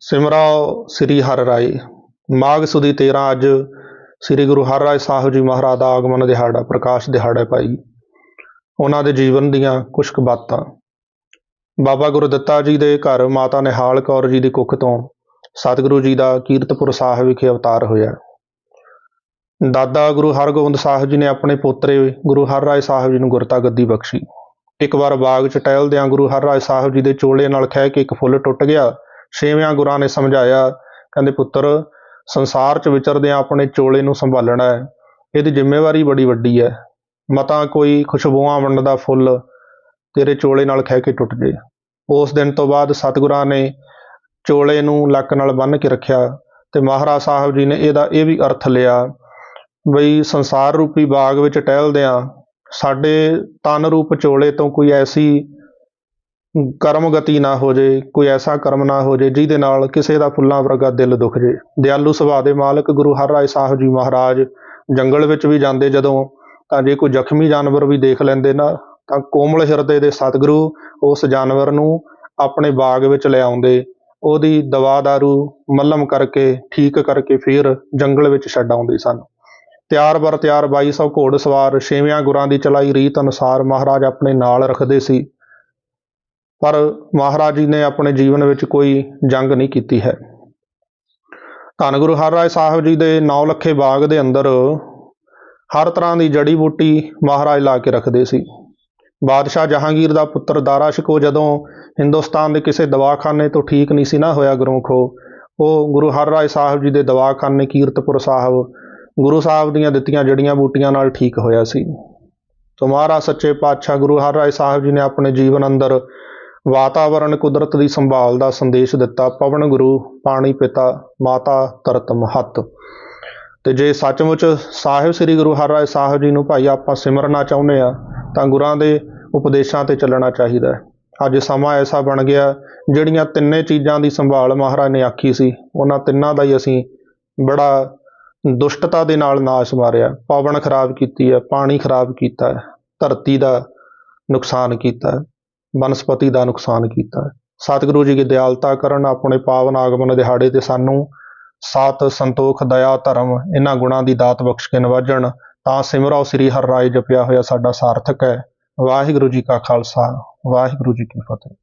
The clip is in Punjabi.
ਸਿਮਰਾਓ ਸ੍ਰੀ ਹਰਿ ਰਾਏ। ਮਾਘ ਸੁਦੀ 13 ਅੱਜ ਸ੍ਰੀ ਗੁਰੂ ਹਰਿਰਾਏ ਸਾਹਿਬ ਜੀ ਮਹਾਰਾਜ ਦਾ ਆਗਮਨ ਦਿਹਾੜਾ, ਪ੍ਰਕਾਸ਼ ਦਿਹਾੜਾ ਹੈ ਭਾਈ ਉਹਨਾਂ ਦੇ ਜੀਵਨ ਦੀਆਂ ਕੁਝ ਕੁ ਬਾਤਾਂ। ਬਾਬਾ ਗੁਰਦੱਤਾ ਜੀ ਦੇ ਘਰ ਮਾਤਾ ਨਿਹਾਲ ਕੌਰ ਜੀ ਦੀ ਕੁੱਖ ਤੋਂ ਸਤਿਗੁਰੂ ਜੀ ਦਾ ਕੀਰਤਪੁਰ ਸਾਹਿਬ ਵਿਖੇ ਅਵਤਾਰ ਹੋਇਆ। ਦਾਦਾ ਗੁਰੂ ਹਰਗੋਬਿੰਦ ਸਾਹਿਬ ਜੀ ਨੇ ਆਪਣੇ ਪੋਤਰੇ ਗੁਰੂ ਹਰਿਰਾਏ ਸਾਹਿਬ ਜੀ ਨੂੰ ਗੁਰਤਾ ਗੱਦੀ ਬਖਸ਼ੀ। ਇੱਕ ਵਾਰ ਬਾਗ 'ਚ ਟਹਿਲਦਿਆਂ ਗੁਰੂ ਹਰਿਰਾਏ ਸਾਹਿਬ ਜੀ ਦੇ ਚੋਲੇ ਨਾਲ ਖਹਿ ਕੇ ਇੱਕ ਫੁੱਲ ਟੁੱਟ ਗਿਆ। ਛੇਵਿਆਂ ਗੁਰਾਂ ਨੇ ਸਮਝਾਇਆ, ਕਹਿੰਦੇ ਪੁੱਤਰ, ਸੰਸਾਰ 'ਚ ਵਿਚਰਦਿਆਂ ਆਪਣੇ ਚੋਲੇ ਨੂੰ ਸੰਭਾਲਣਾ ਹੈ, ਇਹਦੀ ਜ਼ਿੰਮੇਵਾਰੀ ਬੜੀ ਵੱਡੀ ਹੈ। ਮਤਾ ਕੋਈ ਖੁਸ਼ਬੂਆਂ ਵੰਡਦਾ ਫੁੱਲ ਤੇਰੇ ਚੋਲੇ ਨਾਲ ਖਹਿ ਕੇ ਟੁੱਟ ਜੇ। ਉਸ ਦਿਨ ਤੋਂ ਬਾਅਦ ਸਤਿਗੁਰਾਂ ਨੇ ਚੋਲੇ ਨੂੰ ਲੱਕ ਨਾਲ ਬੰਨ੍ਹ ਕੇ ਰੱਖਿਆ ਤੇ ਮਹਾਰਾਜ ਸਾਹਿਬ ਜੀ ਨੇ ਇਹਦਾ ਇਹ ਵੀ ਅਰਥ ਲਿਆ ਬਈ ਸੰਸਾਰ ਰੂਪੀ ਬਾਗ ਵਿੱਚ ਟਹਿਲਦਿਆਂ ਸਾਡੇ ਤਨ ਰੂਪ ਚੋਲੇ ਤੋਂ ਕੋਈ ਐਸੀ ਕਰਮ ਗਤੀ ਨਾ ਹੋ ਜੇ, ਕੋਈ ਐਸਾ ਕਰਮ ਨਾ ਹੋ ਜੇ ਜਿਹਦੇ ਨਾਲ ਕਿਸੇ ਦਾ ਫੁੱਲਾਂ ਵਰਗਾ ਦਿਲ ਦੁਖ ਜੇ। ਦਿਆਲੂ ਸੁਭਾਅ ਦੇ ਮਾਲਕ ਗੁਰੂ ਹਰਿਰਾਏ ਸਾਹਿਬ ਜੀ ਮਹਾਰਾਜ ਜੰਗਲ ਵਿੱਚ ਵੀ ਜਾਂਦੇ ਜਦੋਂ ਤਾਂ ਜੇ ਕੋਈ ਜ਼ਖਮੀ ਜਾਨਵਰ ਵੀ ਦੇਖ ਲੈਂਦੇ ਨਾ, ਤਾਂ ਕੋਮਲ ਹਿਰਦੇ ਦੇ ਸਤਿਗੁਰੂ ਉਸ ਜਾਨਵਰ ਨੂੰ ਆਪਣੇ ਬਾਗ ਵਿੱਚ ਲੈ ਆਉਂਦੇ। ਉਹਦੀ ਦਵਾ ਦਾਰੂ ਮੱਲਮ ਕਰਕੇ, ਠੀਕ ਕਰਕੇ ਫਿਰ ਜੰਗਲ ਵਿੱਚ ਛੱਡ ਆਉਂਦੇ ਸਨ। ਤਿਆਰ ਬਰ ਤਿਆਰ 2200 ਘੋੜ ਸਵਾਰ ਛੇਵਿਆਂ ਗੁਰਾਂ ਦੀ ਚਲਾਈ ਰੀਤ ਅਨੁਸਾਰ ਮਹਾਰਾਜ ਆਪਣੇ ਨਾਲ ਰੱਖਦੇ ਸੀ। ਪਰ ਮਹਾਰਾਜ ਜੀ ਨੇ ਆਪਣੇ ਜੀਵਨ ਵਿੱਚ ਕੋਈ ਜੰਗ ਨਹੀਂ ਕੀਤੀ ਹੈ। ਧੰਨ ਗੁਰੂ ਹਰਿਰਾਏ ਸਾਹਿਬ ਜੀ ਦੇ ਨੌ ਲੱਖੇ ਬਾਗ ਦੇ ਅੰਦਰ ਹਰ ਤਰ੍ਹਾਂ ਦੀ ਜੜੀ ਬੂਟੀ ਮਹਾਰਾਜ ਲਾ ਕੇ ਰੱਖਦੇ ਸੀ। ਬਾਦਸ਼ਾਹ ਜਹਾਂਗੀਰ ਦਾ ਪੁੱਤਰ ਦਾਰਾ ਸ਼ਿਕੋ ਜਦੋਂ ਹਿੰਦੁਸਤਾਨ ਦੇ ਕਿਸੇ ਦਵਾਖਾਨੇ ਤੋਂ ਠੀਕ ਨਹੀਂ ਸੀ ਨਾ ਹੋਇਆ ਗੁਰਮੁਖੋ, ਉਹ ਗੁਰੂ ਹਰਿਰਾਏ ਸਾਹਿਬ ਜੀ ਦੇ ਦਵਾਖਾਨੇ ਕੀਰਤਪੁਰ ਸਾਹਿਬ, ਗੁਰੂ ਸਾਹਿਬ ਦੀਆਂ ਦਿੱਤੀਆਂ ਜੜੀਆਂ ਬੂਟੀਆਂ ਨਾਲ ਠੀਕ ਹੋਇਆ ਸੀ। ਸੋ ਮਹਾਰਾਜ ਸੱਚੇ ਪਾਤਸ਼ਾਹ ਗੁਰੂ ਹਰਿਰਾਏ ਸਾਹਿਬ ਜੀ ਨੇ ਆਪਣੇ ਜੀਵਨ ਅੰਦਰ ਵਾਤਾਵਰਣ ਕੁਦਰਤ ਦੀ ਸੰਭਾਲ ਦਾ ਸੰਦੇਸ਼ ਦਿੱਤਾ ਪਵਨ ਗੁਰੂ ਪਾਣੀ ਪਿਤਾ ਮਾਤਾ ਤਰਤ ਮਹਤ। ਤੇ ਜੇ ਸੱਚਮੁੱਚ ਸਾਹਿਬ ਸ੍ਰੀ ਗੁਰੂ ਹਰਿਰਾਏ ਸਾਹਿਬ ਜੀ ਨੂੰ ਭਾਈ ਆਪਾਂ ਸਿਮਰਨਾ ਚਾਹੁੰਦੇ ਆ ਤਾਂ ਗੁਰਾਂ ਦੇ ਉਪਦੇਸ਼ਾਂ ਤੇ ਚੱਲਣਾ ਚਾਹੀਦਾ ਹੈ। ਅੱਜ ਸਮਾਂ ਐਸਾ ਬਣ ਗਿਆ, ਜਿਹੜੀਆਂ ਤਿੰਨੇ ਚੀਜ਼ਾਂ ਦੀ ਸੰਭਾਲ ਮਹਾਰਾਜ ਨੇ ਆਖੀ ਸੀ, ਉਹਨਾਂ ਤਿੰਨਾਂ ਦਾ ਹੀ ਅਸੀਂ ਬੜਾ ਦੁਸ਼ਟਤਾ ਦੇ ਨਾਲ ਨਾਸ਼ ਮਾਰਿਆ। ਪਵਨ ਖਰਾਬ ਕੀਤੀ ਹੈ, ਪਾਣੀ ਖਰਾਬ ਕੀਤਾ ਹੈ, ਧਰਤੀ ਦਾ ਨੁਕਸਾਨ ਕੀਤਾ ਹੈ। ਬਨਸਪਤੀ ਦਾ ਨੁਕਸਾਨ ਕੀਤਾ ਹੈ। ਸਤਿਗੁਰੂ ਜੀ ਦੀ ਦਿਆਲਤਾ ਕਰਨ ਆਪਣੇ ਪਾਵਨ ਆਗਮਨ ਦਿਹਾੜੇ ਤੇ ਸਾਨੂੰ ਸਾਤ ਸੰਤੋਖ, ਦਇਆ, ਧਰਮ ਇਹਨਾਂ ਗੁਣਾਂ ਦੀ ਦਾਤ ਬਖਸ਼ ਕੇ ਨਵਾਜਣ, ਤਾਂ ਸਿਮਰੋ ਸ੍ਰੀ ਹਰਿ ਰਾਏ ਜਪਿਆ ਹੋਇਆ ਸਾਡਾ ਸਾਰਥਕ ਹੈ। ਵਾਹਿਗੁਰੂ ਜੀ ਕਾ ਖਾਲਸਾ, ਵਾਹਿਗੁਰੂ ਜੀ ਕੀ ਫਤਿਹ।